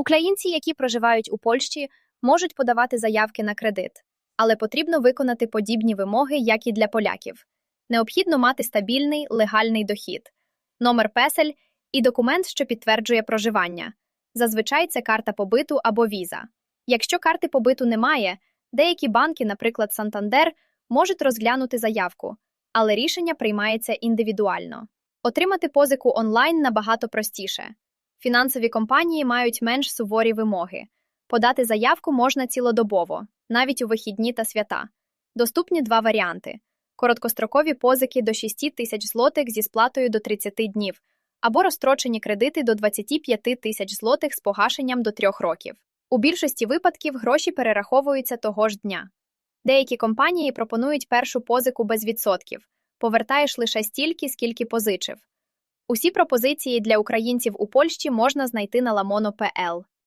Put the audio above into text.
Українці, які проживають у Польщі, можуть подавати заявки на кредит, але потрібно виконати подібні вимоги, як і для поляків. Необхідно мати стабільний легальний дохід, номер песель і документ, що підтверджує проживання. Зазвичай це карта побиту або віза. Якщо карти побиту немає, деякі банки, наприклад, Сантандер, можуть розглянути заявку, але рішення приймається індивідуально. Отримати позику онлайн набагато простіше. Фінансові компанії мають менш суворі вимоги. Подати заявку можна цілодобово, навіть у вихідні та свята. Доступні два варіанти: короткострокові позики до 6 тисяч злотих зі сплатою до 30 днів, або розстрочені кредити до 25 тисяч злотих з погашенням до 3 років. У більшості випадків гроші перераховуються того ж дня. Деякі компанії пропонують першу позику без відсотків, повертаєш лише стільки, скільки позичив. Усі пропозиції для українців у Польщі можна знайти на Ламоно.pl.